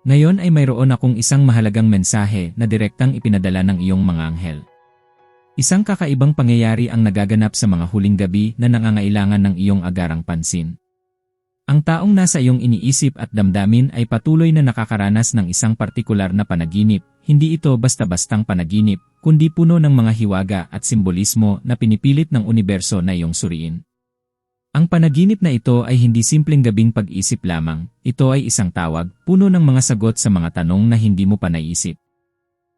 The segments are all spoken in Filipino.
Ngayon ay mayroon akong isang mahalagang mensahe na direktang ipinadala ng iyong mga anghel. Isang kakaibang pangyayari ang nagaganap sa mga huling gabi na nangangailangan ng iyong agarang pansin. Ang taong nasa iyong iniisip at damdamin ay patuloy na nakakaranas ng isang partikular na panaginip, hindi ito basta-bastang panaginip, kundi puno ng mga hiwaga at simbolismo na pinipilit ng universo na iyong suriin. Ang panaginip na ito ay hindi simpleng gabing pag-isip lamang, ito ay isang tawag, puno ng mga sagot sa mga tanong na hindi mo pa naisip.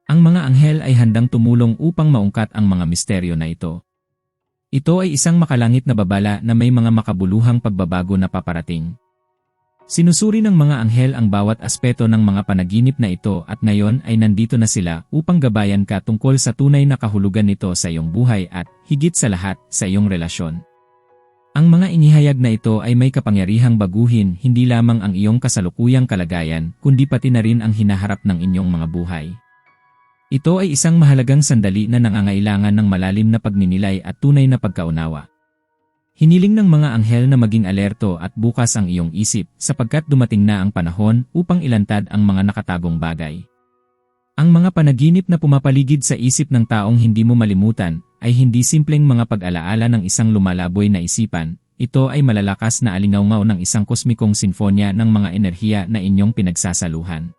Ang mga anghel ay handang tumulong upang maungkat ang mga misteryo na ito. Ito ay isang makalangit na babala na may mga makabuluhang pagbabago na paparating. Sinusuri ng mga anghel ang bawat aspeto ng mga panaginip na ito at ngayon ay nandito na sila upang gabayan ka tungkol sa tunay na kahulugan nito sa iyong buhay at, higit sa lahat, sa iyong relasyon. Ang mga inihayag na ito ay may kapangyarihang baguhin hindi lamang ang iyong kasalukuyang kalagayan, kundi pati na rin ang hinaharap ng inyong mga buhay. Ito ay isang mahalagang sandali na nangangailangan ng malalim na pagninilay at tunay na pagkaunawa. Hiniling ng mga anghel na maging alerto at bukas ang iyong isip sapagkat dumating na ang panahon upang ilantad ang mga nakatagong bagay. Ang mga panaginip na pumapaligid sa isip ng taong hindi mo malimutan ay hindi simpleng mga pag-alaala ng isang lumalaboy na isipan, ito ay malalakas na alingawngaw ng isang kosmikong sinfonya ng mga enerhiya na inyong pinagsasaluhan.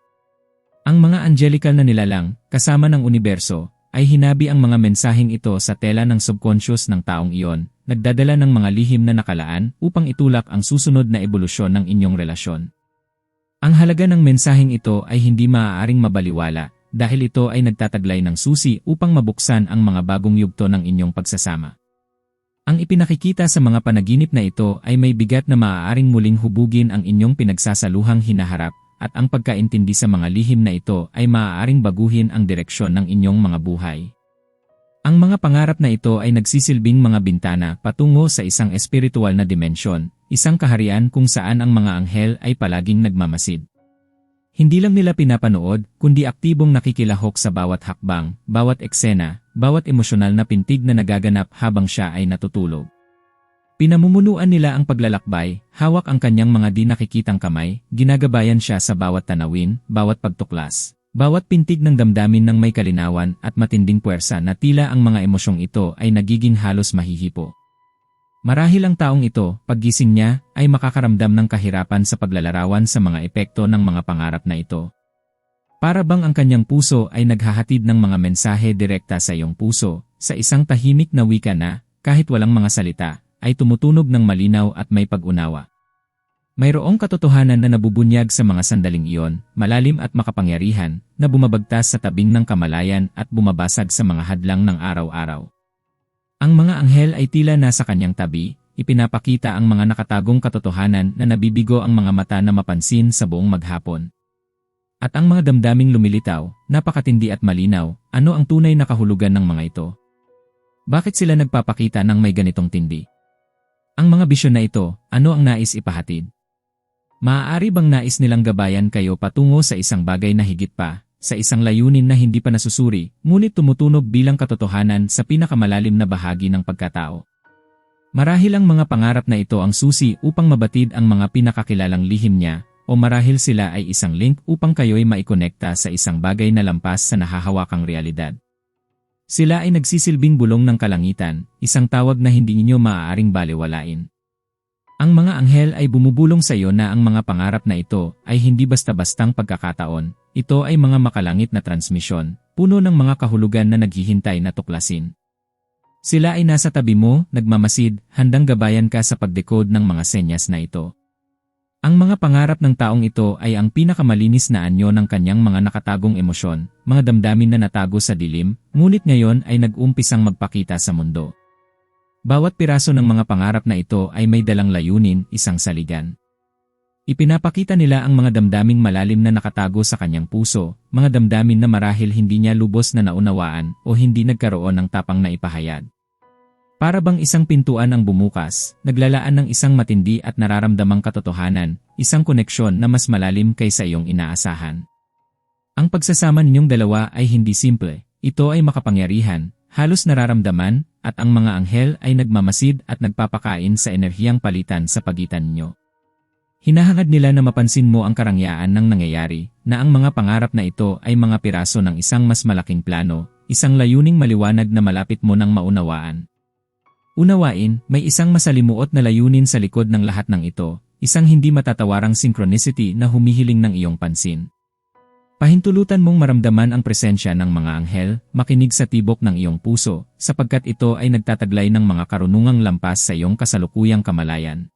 Ang mga angelical na nilalang, kasama ng universo, ay hinabi ang mga mensaheng ito sa tela ng subconscious ng taong iyon, nagdadala ng mga lihim na nakalaan upang itulak ang susunod na ebolusyon ng inyong relasyon. Ang halaga ng mensaheng ito ay hindi maaaring mabaliwala, dahil ito ay nagtataglay ng susi upang mabuksan ang mga bagong yugto ng inyong pagsasama. Ang ipinakikita sa mga panaginip na ito ay may bigat na maaaring muling hubugin ang inyong pinagsasaluhang hinaharap at ang pagkaintindi sa mga lihim na ito ay maaaring baguhin ang direksyon ng inyong mga buhay. Ang mga pangarap na ito ay nagsisilbing mga bintana patungo sa isang espiritual na dimensyon, isang kaharian kung saan ang mga anghel ay palaging nagmamasid. Hindi lang nila pinapanood, kundi aktibong nakikilahok sa bawat hakbang, bawat eksena, bawat emosyonal na pintig na nagaganap habang siya ay natutulog. Pinamumunuan nila ang paglalakbay, hawak ang kanyang mga di nakikitang kamay, ginagabayan siya sa bawat tanawin, bawat pagtuklas, bawat pintig ng damdamin ng may kalinawan at matinding puwersa na tila ang mga emosyong ito ay nagiging halos mahihipo. Marahil ang taong ito, paggising niya, ay makakaramdam ng kahirapan sa paglalarawan sa mga epekto ng mga pangarap na ito. Para bang ang kanyang puso ay naghahatid ng mga mensahe direkta sa iyong puso, sa isang tahimik na wika na, kahit walang mga salita, ay tumutunog ng malinaw at may pag-unawa. Mayroong katotohanan na nabubunyag sa mga sandaling iyon, malalim at makapangyarihan, na bumabagtas sa tabing ng kamalayan at bumabasag sa mga hadlang ng araw-araw. Ang mga anghel ay tila nasa kanyang tabi, ipinapakita ang mga nakatagong katotohanan na nabibigo ang mga mata na mapansin sa buong maghapon. At ang mga damdaming lumilitaw, napakatindi at malinaw, ano ang tunay na kahulugan ng mga ito? Bakit sila nagpapakita ng may ganitong tindi? Ang mga bisyon na ito, ano ang nais ipahatid? Maaari bang nais nilang gabayan kayo patungo sa isang bagay na higit pa, sa isang layunin na hindi pa nasusuri, ngunit tumutunog bilang katotohanan sa pinakamalalim na bahagi ng pagkatao. Marahil ang mga pangarap na ito ang susi upang mabatid ang mga pinakakilalang lihim niya, o marahil sila ay isang link upang kayo'y maikonekta sa isang bagay na lampas sa nahahawakang realidad. Sila ay nagsisilbing bulong ng kalangitan, isang tawag na hindi ninyo maaaring baliwalain. Ang mga anghel ay bumubulong sa iyo na ang mga pangarap na ito ay hindi basta-bastang pagkakataon, ito ay mga makalangit na transmisyon, puno ng mga kahulugan na naghihintay na tuklasin. Sila ay nasa tabi mo, nagmamasid, handang gabayan ka sa pagdecode ng mga senyas na ito. Ang mga pangarap ng taong ito ay ang pinakamalinis na anyo ng kanyang mga nakatagong emosyon, mga damdamin na natago sa dilim, ngunit ngayon ay nag-umpisang magpakita sa mundo. Bawat piraso ng mga pangarap na ito ay may dalang layunin, isang saligan. Ipinapakita nila ang mga damdaming malalim na nakatago sa kanyang puso, mga damdamin na marahil hindi niya lubos na naunawaan o hindi nagkaroon ng tapang na ipahayag. Para bang isang pintuan ang bumukas, naglalaan ng isang matindi at nararamdamang katotohanan, isang koneksyon na mas malalim kaysa iyong inaasahan. Ang pagsasama ninyong dalawa ay hindi simple, ito ay makapangyarihan, halos nararamdaman, at ang mga anghel ay nagmamasid at nagpapakain sa enerhiyang palitan sa pagitan ninyo. Hinahangad nila na mapansin mo ang karangyaan ng nangyayari, na ang mga pangarap na ito ay mga piraso ng isang mas malaking plano, isang layuning maliwanag na malapit mo ng maunawaan. Unawain, may isang masalimuot na layunin sa likod ng lahat ng ito, isang hindi matatawarang synchronicity na humihiling ng iyong pansin. Pahintulutan mong maramdaman ang presensya ng mga anghel, makinig sa tibok ng iyong puso, sapagkat ito ay nagtataglay ng mga karunungang lampas sa iyong kasalukuyang kamalayan.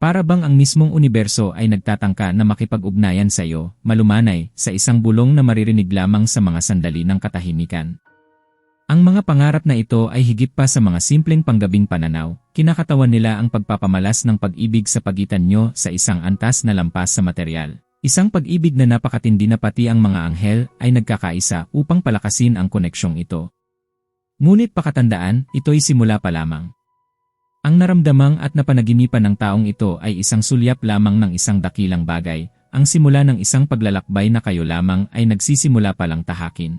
Para bang ang mismong universo ay nagtatangka na makipag-ugnayan sa iyo, malumanay, sa isang bulong na maririnig lamang sa mga sandali ng katahimikan. Ang mga pangarap na ito ay higit pa sa mga simpleng panggabing pananaw, kinakatawan nila ang pagpapamalas ng pag-ibig sa pagitan nyo sa isang antas na lampas sa material. Isang pag-ibig na napakatindi na pati ang mga anghel ay nagkakaisa upang palakasin ang koneksyong ito. Ngunit pakatandaan, ito'y simula pa lamang. Ang naramdamang at napanaginipan ng taong ito ay isang sulyap lamang ng isang dakilang bagay, ang simula ng isang paglalakbay na kayo lamang ay nagsisimula palang tahakin.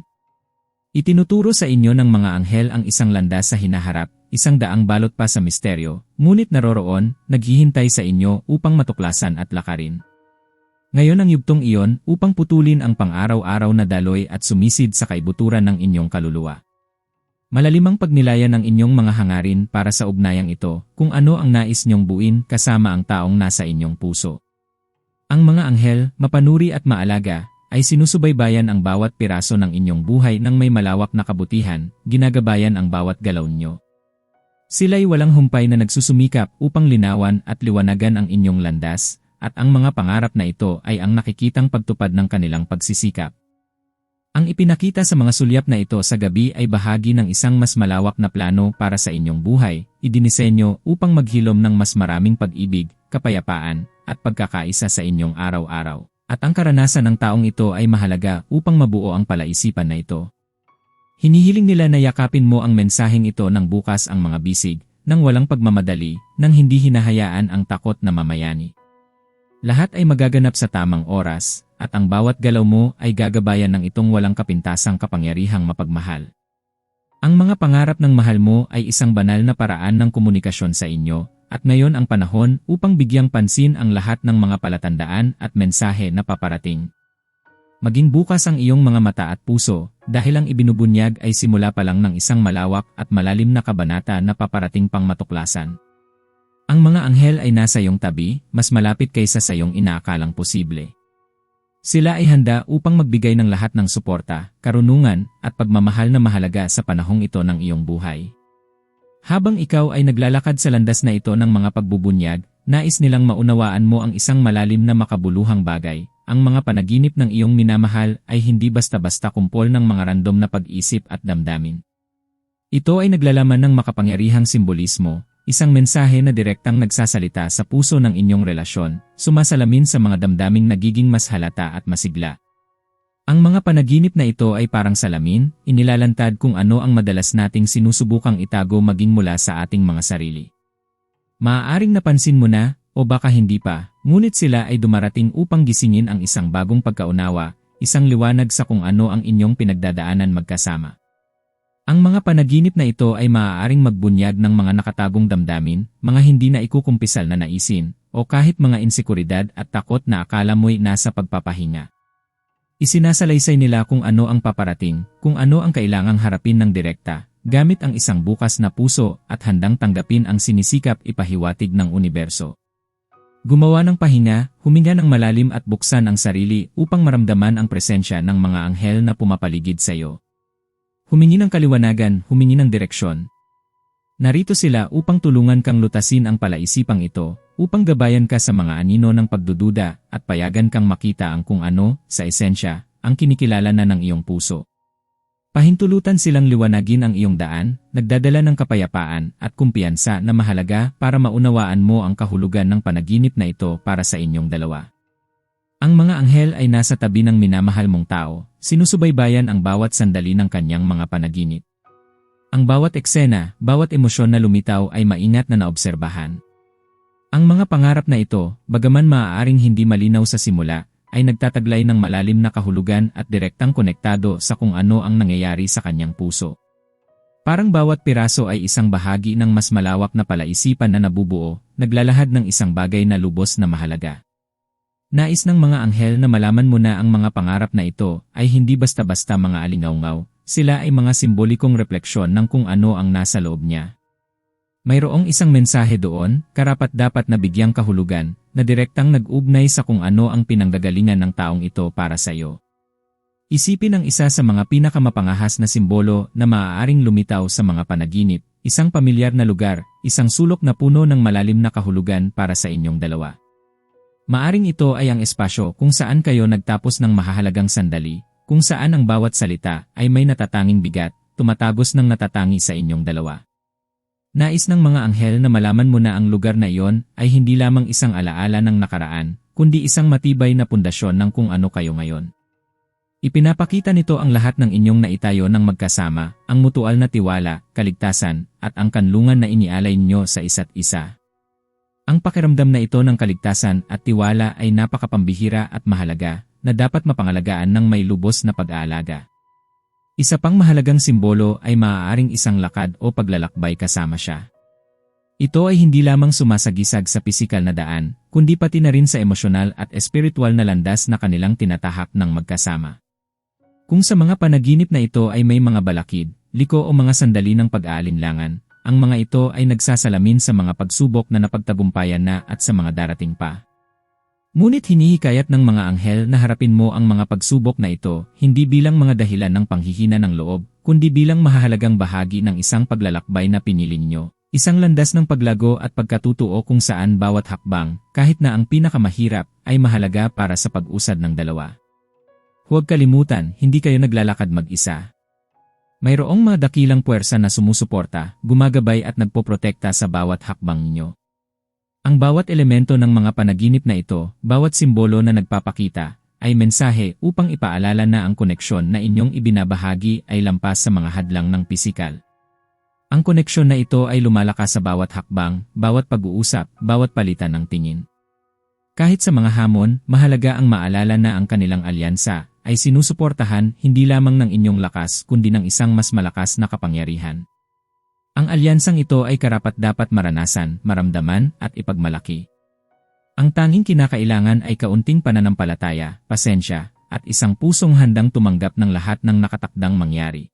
Itinuturo sa inyo ng mga anghel ang isang landas sa hinaharap, isang daang balot pa sa misteryo, ngunit naroroon, naghihintay sa inyo upang matuklasan at lakarin. Ngayon ang yugtong iyon upang putulin ang pang-araw-araw na daloy at sumisid sa kaibuturan ng inyong kaluluwa. Malalimang pagnilayan ng inyong mga hangarin para sa ugnayang ito kung ano ang nais niyong buin kasama ang taong nasa inyong puso. Ang mga anghel, mapanuri at maalaga, ay sinusubaybayan ang bawat piraso ng inyong buhay ng may malawak na kabutihan, ginagabayan ang bawat galaw nyo. Sila'y walang humpay na nagsusumikap upang linawan at liwanagan ang inyong landas, at ang mga pangarap na ito ay ang nakikitang pagtupad ng kanilang pagsisikap. Ang ipinakita sa mga sulyap na ito sa gabi ay bahagi ng isang mas malawak na plano para sa inyong buhay, idinisenyo upang maghilom ng mas maraming pag-ibig, kapayapaan, at pagkakaisa sa inyong araw-araw. At ang karanasan ng taong ito ay mahalaga upang mabuo ang palaisipan na ito. Hinihiling nila na yakapin mo ang mensaheng ito ng bukas ang mga bisig, nang walang pagmamadali, nang hindi hinahayaan ang takot na mamayani. Lahat ay magaganap sa tamang oras, at ang bawat galaw mo ay gagabayan ng itong walang kapintasang kapangyarihang mapagmahal. Ang mga pangarap ng mahal mo ay isang banal na paraan ng komunikasyon sa inyo, at ngayon ang panahon upang bigyang pansin ang lahat ng mga palatandaan at mensahe na paparating. Maging bukas ang iyong mga mata at puso, dahil ang ibinubunyag ay simula pa lang ng isang malawak at malalim na kabanata na paparating pang matuklasan. Ang mga anghel ay nasa iyong tabi, mas malapit kaysa sa iyong inaakalang posible. Sila ay handa upang magbigay ng lahat ng suporta, karunungan, at pagmamahal na mahalaga sa panahong ito ng iyong buhay. Habang ikaw ay naglalakad sa landas na ito ng mga pagbubunyag, nais nilang maunawaan mo ang isang malalim na makabuluhang bagay. Ang mga panaginip ng iyong minamahal ay hindi basta-basta kumpol ng mga random na pag-isip at damdamin. Ito ay naglalaman ng makapangyarihang simbolismo, Isang mensahe na direktang nagsasalita sa puso ng inyong relasyon, sumasalamin sa mga damdaming nagiging mas halata at masigla. Ang mga panaginip na ito ay parang salamin, inilalantad kung ano ang madalas nating sinusubukang itago maging mula sa ating mga sarili. Maaaring napansin mo na, o baka hindi pa, ngunit sila ay dumarating upang gisingin ang isang bagong pagkaunawa, isang liwanag sa kung ano ang inyong pinagdadaanan magkasama. Ang mga panaginip na ito ay maaaring magbunyag ng mga nakatagong damdamin, mga hindi na ikukumpisal na naisin, o kahit mga insekuridad at takot na akala mo'y nasa pagpapahinga. Isinasalaysay nila kung ano ang paparating, kung ano ang kailangang harapin ng direkta, gamit ang isang bukas na puso at handang tanggapin ang sinisikap ipahiwatig ng universo. Gumawa ng pahinga, huminga ng malalim at buksan ang sarili upang maramdaman ang presensya ng mga anghel na pumapaligid sa iyo. Humingi ng kaliwanagan, humingi ng direksyon. Narito sila upang tulungan kang lutasin ang palaisipang ito, upang gabayan ka sa mga anino ng pagdududa at payagan kang makita ang kung ano, sa esensya, ang kinikilala na ng iyong puso. Pahintulutan silang liwanagin ang iyong daan, nagdadala ng kapayapaan at kumpiyansa na mahalaga para maunawaan mo ang kahulugan ng panaginip na ito para sa inyong dalawa. Ang mga anghel ay nasa tabi ng minamahal mong tao, sinusubaybayan ang bawat sandali ng kanyang mga panaginip. Ang bawat eksena, bawat emosyon na lumitaw ay maingat na naobserbahan. Ang mga pangarap na ito, bagaman maaaring hindi malinaw sa simula, ay nagtataglay ng malalim na kahulugan at direktang konektado sa kung ano ang nangyayari sa kanyang puso. Parang bawat piraso ay isang bahagi ng mas malawak na palaisipan na nabubuo, naglalahad ng isang bagay na lubos na mahalaga. Nais ng mga anghel na malaman mo na ang mga pangarap na ito ay hindi basta-basta mga alingaungaw, sila ay mga simbolikong refleksyon ng kung ano ang nasa loob niya. Mayroong isang mensahe doon, karapat dapat na bigyang kahulugan, na direktang nag-ugnay sa kung ano ang pinanggagalingan ng taong ito para sa iyo. Isipin ang isa sa mga pinakamapangahas na simbolo na maaaring lumitaw sa mga panaginip, isang pamilyar na lugar, isang sulok na puno ng malalim na kahulugan para sa inyong dalawa. Maaring ito ay ang espasyo kung saan kayo nagtapos ng mahahalagang sandali, kung saan ang bawat salita ay may natatanging bigat, tumatagos ng natatangi sa inyong dalawa. Nais ng mga anghel na malaman mo na ang lugar na iyon ay hindi lamang isang alaala ng nakaraan, kundi isang matibay na pundasyon ng kung ano kayo ngayon. Ipinapakita nito ang lahat ng inyong naitayo ng magkasama, ang mutual na tiwala, kaligtasan, at ang kanlungan na inialay ninyo sa isa't isa. Ang pakiramdam na ito ng kaligtasan at tiwala ay napakapambihira at mahalaga na dapat mapangalagaan ng may lubos na pag-aalaga. Isa pang mahalagang simbolo ay maaaring isang lakad o paglalakbay kasama siya. Ito ay hindi lamang sumasagisag sa pisikal na daan, kundi pati na rin sa emosyonal at espiritual na landas na kanilang tinatahak ng magkasama. Kung sa mga panaginip na ito ay may mga balakid, liko o mga sandali ng pag-aalinlangan, ang mga ito ay nagsasalamin sa mga pagsubok na napagtagumpayan na at sa mga darating pa. Ngunit hinihikayat ng mga anghel na harapin mo ang mga pagsubok na ito hindi bilang mga dahilan ng panghihina ng loob, kundi bilang mahahalagang bahagi ng isang paglalakbay na pinili ninyo. Isang landas ng paglago at pagkatutuo kung saan bawat hakbang, kahit na ang pinakamahirap, ay mahalaga para sa pag-usad ng dalawa. Huwag kalimutan, hindi kayo naglalakad mag-isa. Mayroong mga dakilang puwersa na sumusuporta, gumagabay at nagpoprotekta sa bawat hakbang ninyo. Ang bawat elemento ng mga panaginip na ito, bawat simbolo na nagpapakita, ay mensahe upang ipaalala na ang koneksyon na inyong ibinabahagi ay lampas sa mga hadlang ng pisikal. Ang koneksyon na ito ay lumalakas sa bawat hakbang, bawat pag-uusap, bawat palitan ng tingin. Kahit sa mga hamon, mahalaga ang maalala na ang kanilang alyansa ay sinusuportahan hindi lamang ng inyong lakas kundi ng isang mas malakas na kapangyarihan. Ang alyansang ito ay karapat-dapat maranasan, maramdaman at ipagmalaki. Ang tanging kinakailangan ay kaunting pananampalataya, pasensya, at isang pusong handang tumanggap ng lahat ng nakatakdang mangyari.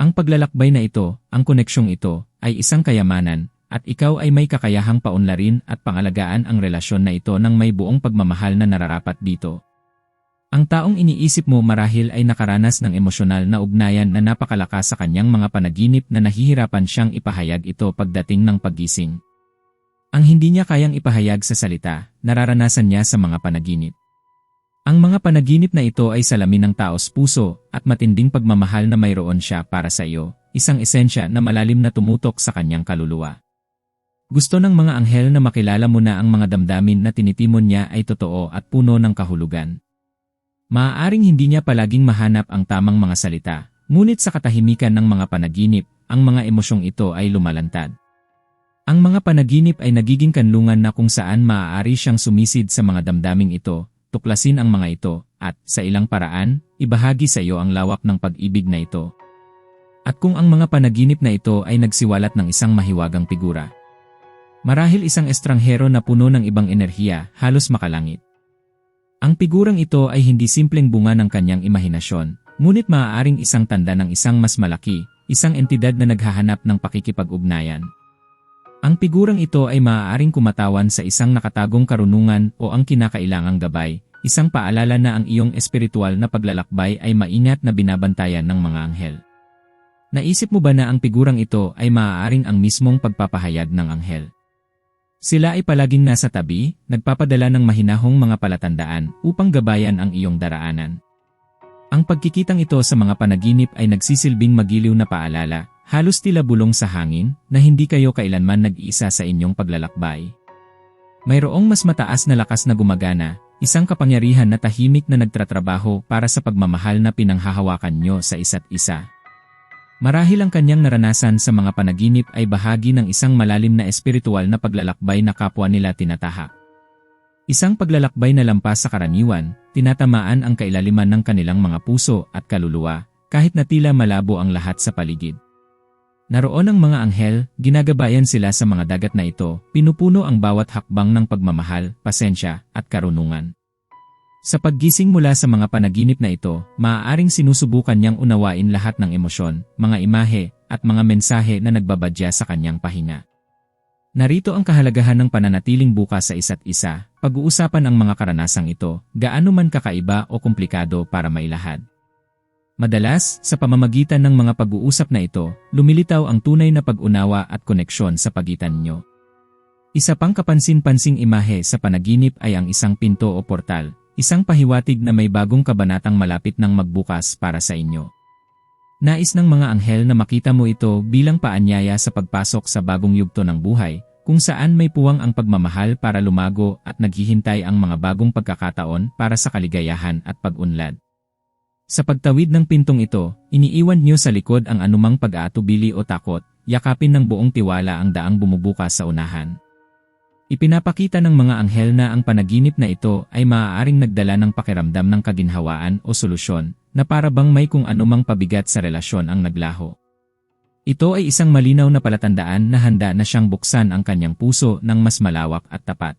Ang paglalakbay na ito, ang koneksyong ito, ay isang kayamanan, at ikaw ay may kakayahang paunlarin at pangalagaan ang relasyon na ito ng may buong pagmamahal na nararapat dito. Ang taong iniisip mo marahil ay nakaranas ng emosyonal na ugnayan na napakalakas sa kanyang mga panaginip na nahihirapan siyang ipahayag ito pagdating ng paggising. Ang hindi niya kayang ipahayag sa salita, nararanasan niya sa mga panaginip. Ang mga panaginip na ito ay salamin ng taos puso at matinding pagmamahal na mayroon siya para sa iyo, isang esensya na malalim na tumutok sa kanyang kaluluwa. Gusto ng mga anghel na makilala mo na ang mga damdamin na tinitimon niya ay totoo at puno ng kahulugan. Maaaring hindi niya palaging mahanap ang tamang mga salita, ngunit sa katahimikan ng mga panaginip, ang mga emosyong ito ay lumalantad. Ang mga panaginip ay nagiging kanlungan na kung saan maaari siyang sumisid sa mga damdaming ito, tuklasin ang mga ito, at, sa ilang paraan, ibahagi sa iyo ang lawak ng pag-ibig na ito. At kung ang mga panaginip na ito ay nagsiwalat ng isang mahiwagang figura. Marahil isang estranghero na puno ng ibang enerhiya, halos makalangit. Ang figurang ito ay hindi simpleng bunga ng kanyang imahinasyon, ngunit maaaring isang tanda ng isang mas malaki, isang entidad na naghahanap ng pakikipag-ugnayan. Ang figurang ito ay maaaring kumatawan sa isang nakatagong karunungan o ang kinakailangang gabay, isang paalala na ang iyong espiritual na paglalakbay ay maingat na binabantayan ng mga anghel. Naisip mo ba na ang figurang ito ay maaaring ang mismong pagpapahayag ng anghel? Sila ay palaging nasa tabi, nagpapadala ng mahinahong mga palatandaan upang gabayan ang iyong daraanan. Ang pagkikitang ito sa mga panaginip ay nagsisilbing magiliw na paalala, halos tila bulong sa hangin, na hindi kayo kailanman nag-iisa sa inyong paglalakbay. Mayroong mas mataas na lakas na gumagana, isang kapangyarihan na tahimik na nagtratrabaho para sa pagmamahal na pinanghahawakan nyo sa isa't isa. Marahil ang kanyang naranasan sa mga panaginip ay bahagi ng isang malalim na espiritual na paglalakbay na kapwa nila tinatahak. Isang paglalakbay na lampas sa karaniwan, tinatamaan ang kailaliman ng kanilang mga puso at kaluluwa, kahit na tila malabo ang lahat sa paligid. Naroon ang mga anghel, ginagabayan sila sa mga dagat na ito, pinupuno ang bawat hakbang ng pagmamahal, pasensya, at karunungan. Sa paggising mula sa mga panaginip na ito, maaaring sinusubukan niyang unawain lahat ng emosyon, mga imahe, at mga mensahe na nagbabadya sa kanyang pahinga. Narito ang kahalagahan ng pananatiling bukas sa isa't isa, pag-uusapan ang mga karanasang ito, gaano man kakaiba o komplikado para mailahad. Madalas, sa pamamagitan ng mga pag-uusap na ito, lumilitaw ang tunay na pag-unawa at koneksyon sa pagitan nyo. Isa pang kapansin-pansing imahe sa panaginip ay ang isang pinto o portal, isang pahiwatig na may bagong kabanatang malapit ng magbukas para sa inyo. Nais ng mga anghel na makita mo ito bilang paanyaya sa pagpasok sa bagong yugto ng buhay, kung saan may puwang ang pagmamahal para lumago at naghihintay ang mga bagong pagkakataon para sa kaligayahan at pag-unlad. Sa pagtawid ng pintong ito, iniiwan niyo sa likod ang anumang pag-aatubili o takot, yakapin ng buong tiwala ang daang bumubukas sa unahan. Ipinapakita ng mga anghel na ang panaginip na ito ay maaaring nagdala ng pakiramdam ng kaginhawaan o solusyon, na para bang may kung anumang pabigat sa relasyon ang naglaho. Ito ay isang malinaw na palatandaan na handa na siyang buksan ang kanyang puso ng mas malawak at tapat.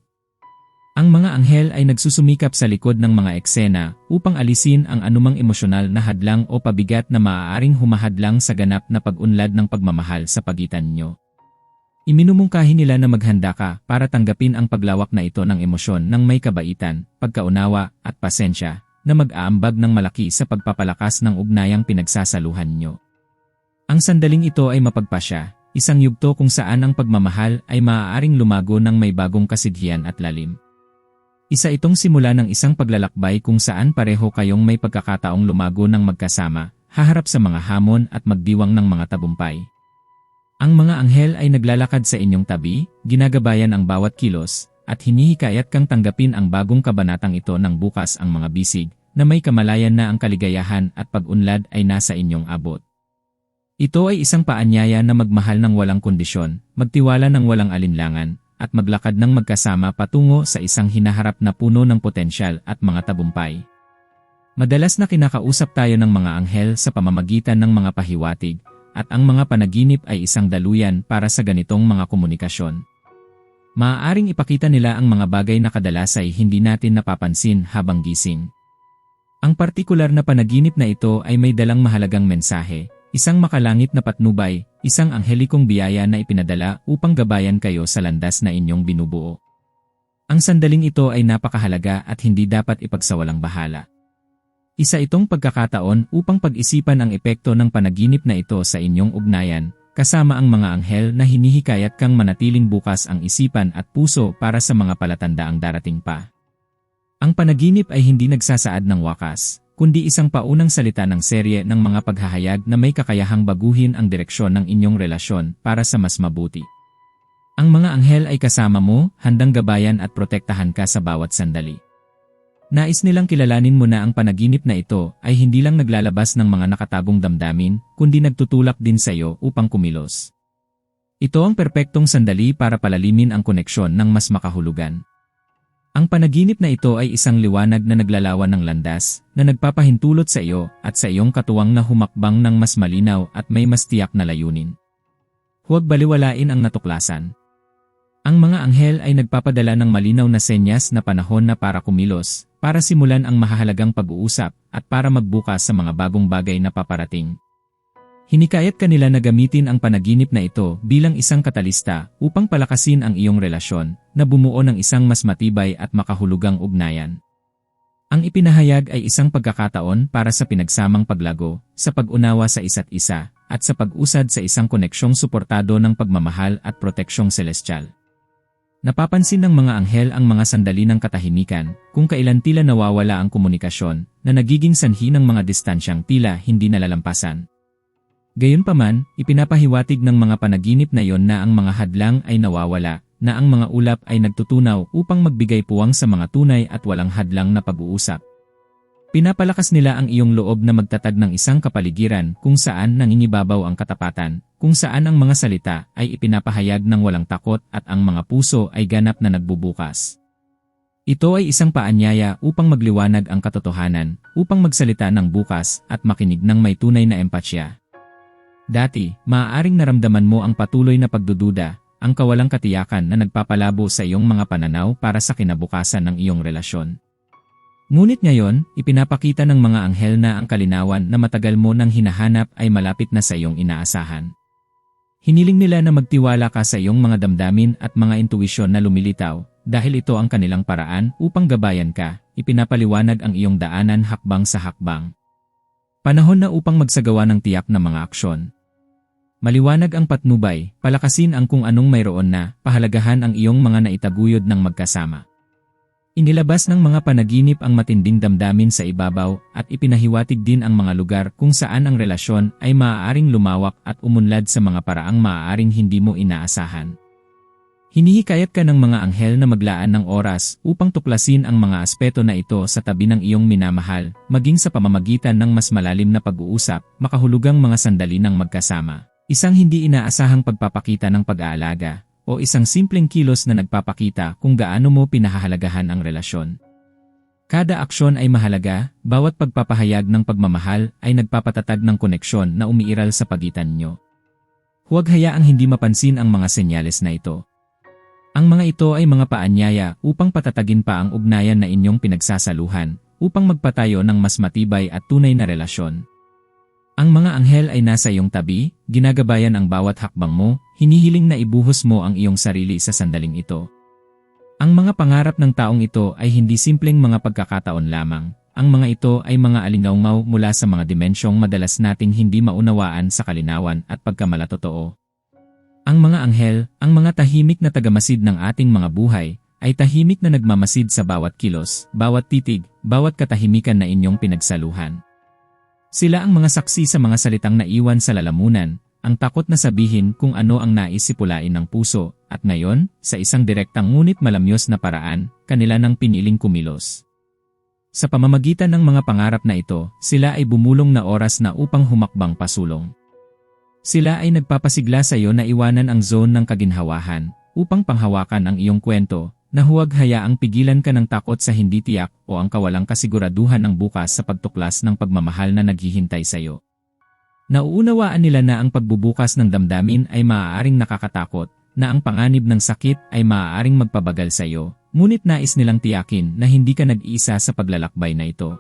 Ang mga anghel ay nagsusumikap sa likod ng mga eksena upang alisin ang anumang emosyonal na hadlang o pabigat na maaaring humahadlang sa ganap na pag-unlad ng pagmamahal sa pagitan nyo. Iminumungkahi nila na maghanda ka para tanggapin ang paglawak na ito ng emosyon ng may kabaitan, pagkaunawa at pasensya na mag-aambag ng malaki sa pagpapalakas ng ugnayang pinagsasaluhan nyo. Ang sandaling ito ay mapagpasya, isang yugto kung saan ang pagmamahal ay maaaring lumago ng may bagong kasidhian at lalim. Isa itong simula ng isang paglalakbay kung saan pareho kayong may pagkakataong lumago ng magkasama, haharap sa mga hamon at magdiwang ng mga tabumpay. Ang mga anghel ay naglalakad sa inyong tabi, ginagabayan ang bawat kilos, at hinihikayat kang tanggapin ang bagong kabanatang ito ng bukas ang mga bisig, na may kamalayan na ang kaligayahan at pag-unlad ay nasa inyong abot. Ito ay isang paanyaya na magmahal ng walang kondisyon, magtiwala ng walang alinlangan, at maglakad ng magkasama patungo sa isang hinaharap na puno ng potensyal at mga tabumpay. Madalas na kinakausap tayo ng mga anghel sa pamamagitan ng mga pahiwatig, at ang mga panaginip ay isang daluyan para sa ganitong mga komunikasyon. Maaaring ipakita nila ang mga bagay na kadalas ay hindi natin napapansin habang gising. Ang partikular na panaginip na ito ay may dalang mahalagang mensahe, Isang makalangit na patnubay, isang anghelikong biyaya na ipinadala upang gabayan kayo sa landas na inyong binubuo. Ang sandaling ito ay napakahalaga at hindi dapat ipagsawalang bahala. Isa itong pagkakataon upang pag-isipan ang epekto ng panaginip na ito sa inyong ugnayan, kasama ang mga anghel na hinihikayat kang manatiling bukas ang isipan at puso para sa mga palatandaang darating pa. Ang panaginip ay hindi nagsasaad ng wakas, kundi isang paunang salita ng serye ng mga paghahayag na may kakayahang baguhin ang direksyon ng inyong relasyon para sa mas mabuti. Ang mga anghel ay kasama mo, handang gabayan at protektahan ka sa bawat sandali. Nais nilang kilalanin mo na ang panaginip na ito ay hindi lang naglalabas ng mga nakatagong damdamin, kundi nagtutulak din sa iyo upang kumilos. Ito ang perpektong sandali para palalimin ang koneksyon ng mas makahulugan. Ang panaginip na ito ay isang liwanag na naglalawan ng landas, na nagpapahintulot sa iyo at sa iyong katuwang na humakbang ng mas malinaw at may mas tiyak na layunin. Huwag baliwalain ang natuklasan. Ang mga anghel ay nagpapadala ng malinaw na senyas na panahon na para kumilos, para simulan ang mahahalagang pag-uusap, at para magbukas sa mga bagong bagay na paparating. Hinikayat kanila na gamitin ang panaginip na ito bilang isang katalista upang palakasin ang iyong relasyon na bumuo ng isang mas matibay at makahulugang ugnayan. Ang ipinahayag ay isang pagkakataon para sa pinagsamang paglago, sa pag-unawa sa isa't isa, at sa pag-usad sa isang koneksyong suportado ng pagmamahal at proteksyong celestial. Napapansin ng mga anghel ang mga sandali ng katahimikan, kung kailan tila nawawala ang komunikasyon, na nagiging sanhi ng mga distansyang tila hindi nalalampasan. Gayunpaman, ipinapahiwatig ng mga panaginip na yon na ang mga hadlang ay nawawala, na ang mga ulap ay nagtutunaw upang magbigay puwang sa mga tunay at walang hadlang na pag-uusap. Pinapalakas nila ang iyong loob na magtatag ng isang kapaligiran kung saan nangingibabaw ang katapatan, kung saan ang mga salita ay ipinapahayag ng walang takot at ang mga puso ay ganap na nagbubukas. Ito ay isang paanyaya upang magliwanag ang katotohanan, upang magsalita ng bukas at makinig ng may tunay na empatya. Dati, maaaring naramdaman mo ang patuloy na pagdududa, ang kawalang katiyakan na nagpapalabo sa iyong mga pananaw para sa kinabukasan ng iyong relasyon. Ngunit ngayon, ipinapakita ng mga anghel na ang kalinawan na matagal mo nang hinahanap ay malapit na sa iyong inaasahan. Hiniling nila na magtiwala ka sa iyong mga damdamin at mga intuwisyon na lumilitaw, dahil ito ang kanilang paraan upang gabayan ka, ipinapaliwanag ang iyong daanan hakbang sa hakbang. Panahon na upang magsagawa ng tiyak na mga aksyon. Maliwanag ang patnubay, palakasin ang kung anong mayroon na, pahalagahan ang iyong mga naitaguyod ng magkasama. Inilabas ng mga panaginip ang matinding damdamin sa ibabaw at ipinahiwatig din ang mga lugar kung saan ang relasyon ay maaaring lumawak at umunlad sa mga paraang maaaring hindi mo inaasahan. Hinihikayat ka ng mga anghel na maglaan ng oras upang tuklasin ang mga aspeto na ito sa tabi ng iyong minamahal, maging sa pamamagitan ng mas malalim na pag-uusap, makahulugang mga sandali ng magkasama. Isang hindi inaasahang pagpapakita ng pag-aalaga, o isang simpleng kilos na nagpapakita kung gaano mo pinahahalagahan ang relasyon. Kada aksyon ay mahalaga, bawat pagpapahayag ng pagmamahal ay nagpapatatag ng koneksyon na umiiral sa pagitan nyo. Huwag hayaang hindi mapansin ang mga senyales na ito. Ang mga ito ay mga paanyaya upang patatagin pa ang ugnayan na inyong pinagsasaluhan, upang magpatayo ng mas matibay at tunay na relasyon. Ang mga anghel ay nasa iyong tabi, ginagabayan ang bawat hakbang mo, hinihiling na ibuhos mo ang iyong sarili sa sandaling ito. Ang mga pangarap ng taong ito ay hindi simpleng mga pagkakataon lamang. Ang mga ito ay mga alingaungaw mula sa mga dimensyong madalas nating hindi maunawaan sa kalinawan at pagkamalatotoo. Ang mga anghel, ang mga tahimik na tagamasid ng ating mga buhay, ay tahimik na nagmamasid sa bawat kilos, bawat titig, bawat katahimikan na inyong pinagsaluhan. Sila ang mga saksi sa mga salitang naiwan sa lalamunan, ang takot na sabihin kung ano ang naisipulain ng puso, at ngayon, sa isang direktang ngunit malamyos na paraan, kanila nang piniling kumilos. Sa pamamagitan ng mga pangarap na ito, sila ay bumulong na oras na upang humakbang pasulong. Sila ay nagpapasigla sa iyo na iwanan ang zone ng kaginhawahan, upang panghawakan ang iyong kwento, na huwag hayaang pigilan ka ng takot sa hindi tiyak o ang kawalang kasiguraduhan ng bukas sa pagtuklas ng pagmamahal na naghihintay sa iyo. Nauunawaan nila na ang pagbubukas ng damdamin ay maaaring nakakatakot, na ang panganib ng sakit ay maaaring magpabagal sa iyo, ngunit nais nilang tiyakin na hindi ka nag-iisa sa paglalakbay na ito.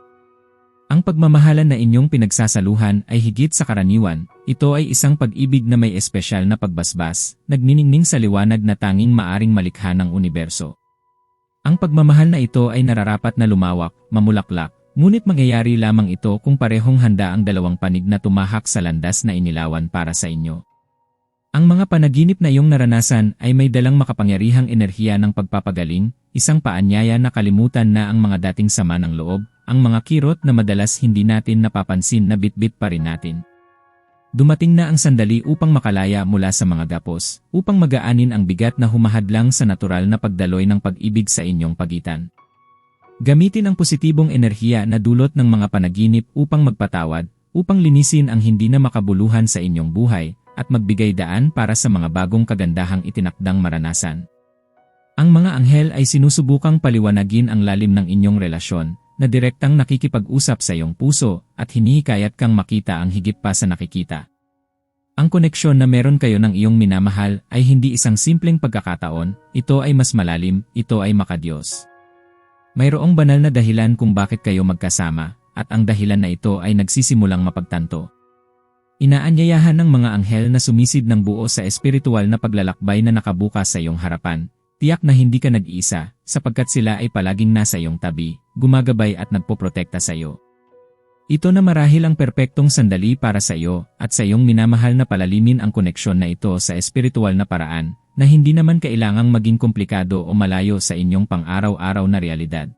Ang pagmamahalan na inyong pinagsasaluhan ay higit sa karaniwan, ito ay isang pag-ibig na may espesyal na pagbasbas, nagniningning sa liwanag na tanging maaring malikha ng universo. Ang pagmamahal na ito ay nararapat na lumawak, mamulaklak, ngunit mangyayari lamang ito kung parehong handa ang dalawang panig na tumahak sa landas na inilawan para sa inyo. Ang mga panaginip na iyong naranasan ay may dalang makapangyarihang enerhiya ng pagpapagaling, isang paanyaya na kalimutan na ang mga dating sama ng loob, ang mga kirot na madalas hindi natin napapansin na bitbit pa rin natin. Dumating na ang sandali upang makalaya mula sa mga gapos, upang magaanin ang bigat na humahadlang sa natural na pagdaloy ng pag-ibig sa inyong pagitan. Gamitin ang positibong enerhiya na dulot ng mga panaginip upang magpatawad, upang linisin ang hindi na makabuluhan sa inyong buhay, at magbigay daan para sa mga bagong kagandahang itinakdang maranasan. Ang mga anghel ay sinusubukang paliwanagin ang lalim ng inyong relasyon, na direktang nakikipag-usap sa iyong puso at hinihikayat kang makita ang higit pa sa nakikita. Ang koneksyon na meron kayo ng iyong minamahal ay hindi isang simpleng pagkakataon, ito ay mas malalim, ito ay makadiyos. Mayroong banal na dahilan kung bakit kayo magkasama, at ang dahilan na ito ay nagsisimulang mapagtanto. Inaanyayahan ng mga anghel na sumisid ng buo sa espiritual na paglalakbay na nakabukas sa iyong harapan, Tiyak na hindi ka nag-iisa, sapagkat sila ay palaging nasa iyong tabi, gumagabay at nagpoprotekta sa iyo. Ito na marahil ang perpektong sandali para sa iyo at sa iyong minamahal na palalimin ang koneksyon na ito sa espiritual na paraan na hindi naman kailangang maging komplikado o malayo sa inyong pang-araw-araw na realidad.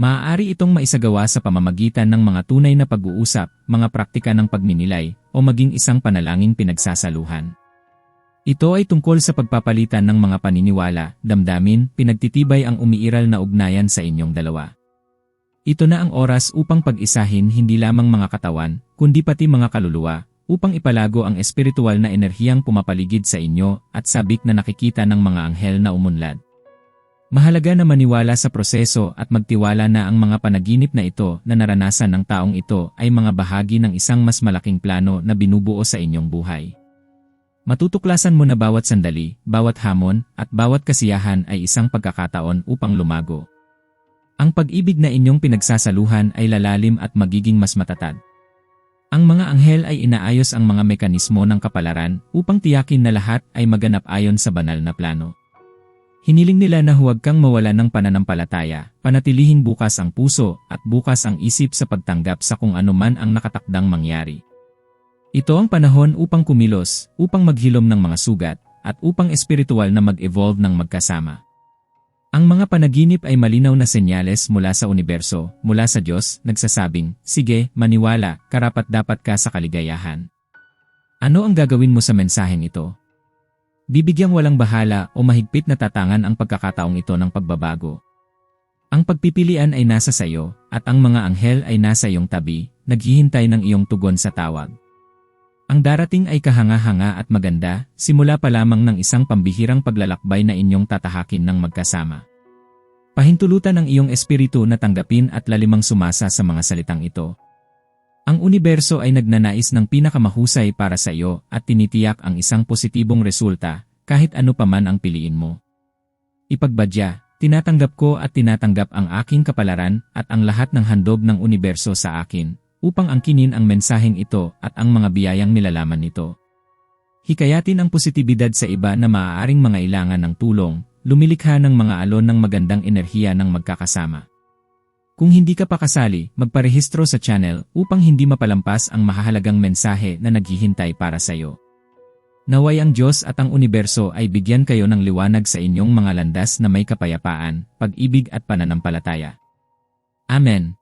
Maaari itong maisagawa sa pamamagitan ng mga tunay na pag-uusap, mga praktika ng pagninilay, o maging isang panalangin pinagsasaluhan. Ito ay tungkol sa pagpapalitan ng mga paniniwala, damdamin, pinagtitibay ang umiiral na ugnayan sa inyong dalawa. Ito na ang oras upang pag-isahin hindi lamang mga katawan, kundi pati mga kaluluwa, upang ipalago ang espiritual na enerhiyang pumapaligid sa inyo at sabik na nakikita ng mga anghel na umunlad. Mahalaga na maniwala sa proseso at magtiwala na ang mga panaginip na ito na naranasan ng taong ito ay mga bahagi ng isang mas malaking plano na binubuo sa inyong buhay. Matutuklasan mo na bawat sandali, bawat hamon, at bawat kasiyahan ay isang pagkakataon upang lumago. Ang pag-ibig na inyong pinagsasaluhan ay lalalim at magiging mas matatag. Ang mga anghel ay inaayos ang mga mekanismo ng kapalaran upang tiyakin na lahat ay maganap ayon sa banal na plano. Hiniling nila na huwag kang mawala ng pananampalataya, panatilihing bukas ang puso at bukas ang isip sa pagtanggap sa kung anuman ang nakatakdang mangyari. Ito ang panahon upang kumilos, upang maghilom ng mga sugat, at upang espiritual na mag-evolve ng magkasama. Ang mga panaginip ay malinaw na senyales mula sa universo, mula sa Diyos, nagsasabing, Sige, maniwala, karapat dapat ka sa kaligayahan. Ano ang gagawin mo sa mensaheng ito? Bibigyang walang bahala o mahigpit na tatangan ang pagkakataong ito ng pagbabago. Ang pagpipilian ay nasa sayo, at ang mga anghel ay nasa iyong tabi, naghihintay ng iyong tugon sa tawag. Ang darating ay kahanga-hanga at maganda, simula pa lamang ng isang pambihirang paglalakbay na inyong tatahakin ng magkasama. Pahintulutan ang iyong espiritu na tanggapin at lalimang sumasa sa mga salitang ito. Ang universo ay nagnanais ng pinakamahusay para sa iyo at tinitiyak ang isang positibong resulta kahit ano paman ang piliin mo. Ipagbadya, tinatanggap ko at tinatanggap ang aking kapalaran at ang lahat ng handog ng universo sa akin upang angkinin ang mensaheng ito at ang mga biyayang nilalaman nito. Hikayatin ang positibidad sa iba na maaaring mga ilangan ng tulong, lumilikha ng mga alon ng magandang enerhiya ng magkakasama. Kung hindi ka pa kasali, magparehistro sa channel upang hindi mapalampas ang mahahalagang mensahe na naghihintay para sa iyo. Naway ang Diyos at ang universo ay bigyan kayo ng liwanag sa inyong mga landas na may kapayapaan, pag-ibig at pananampalataya. Amen.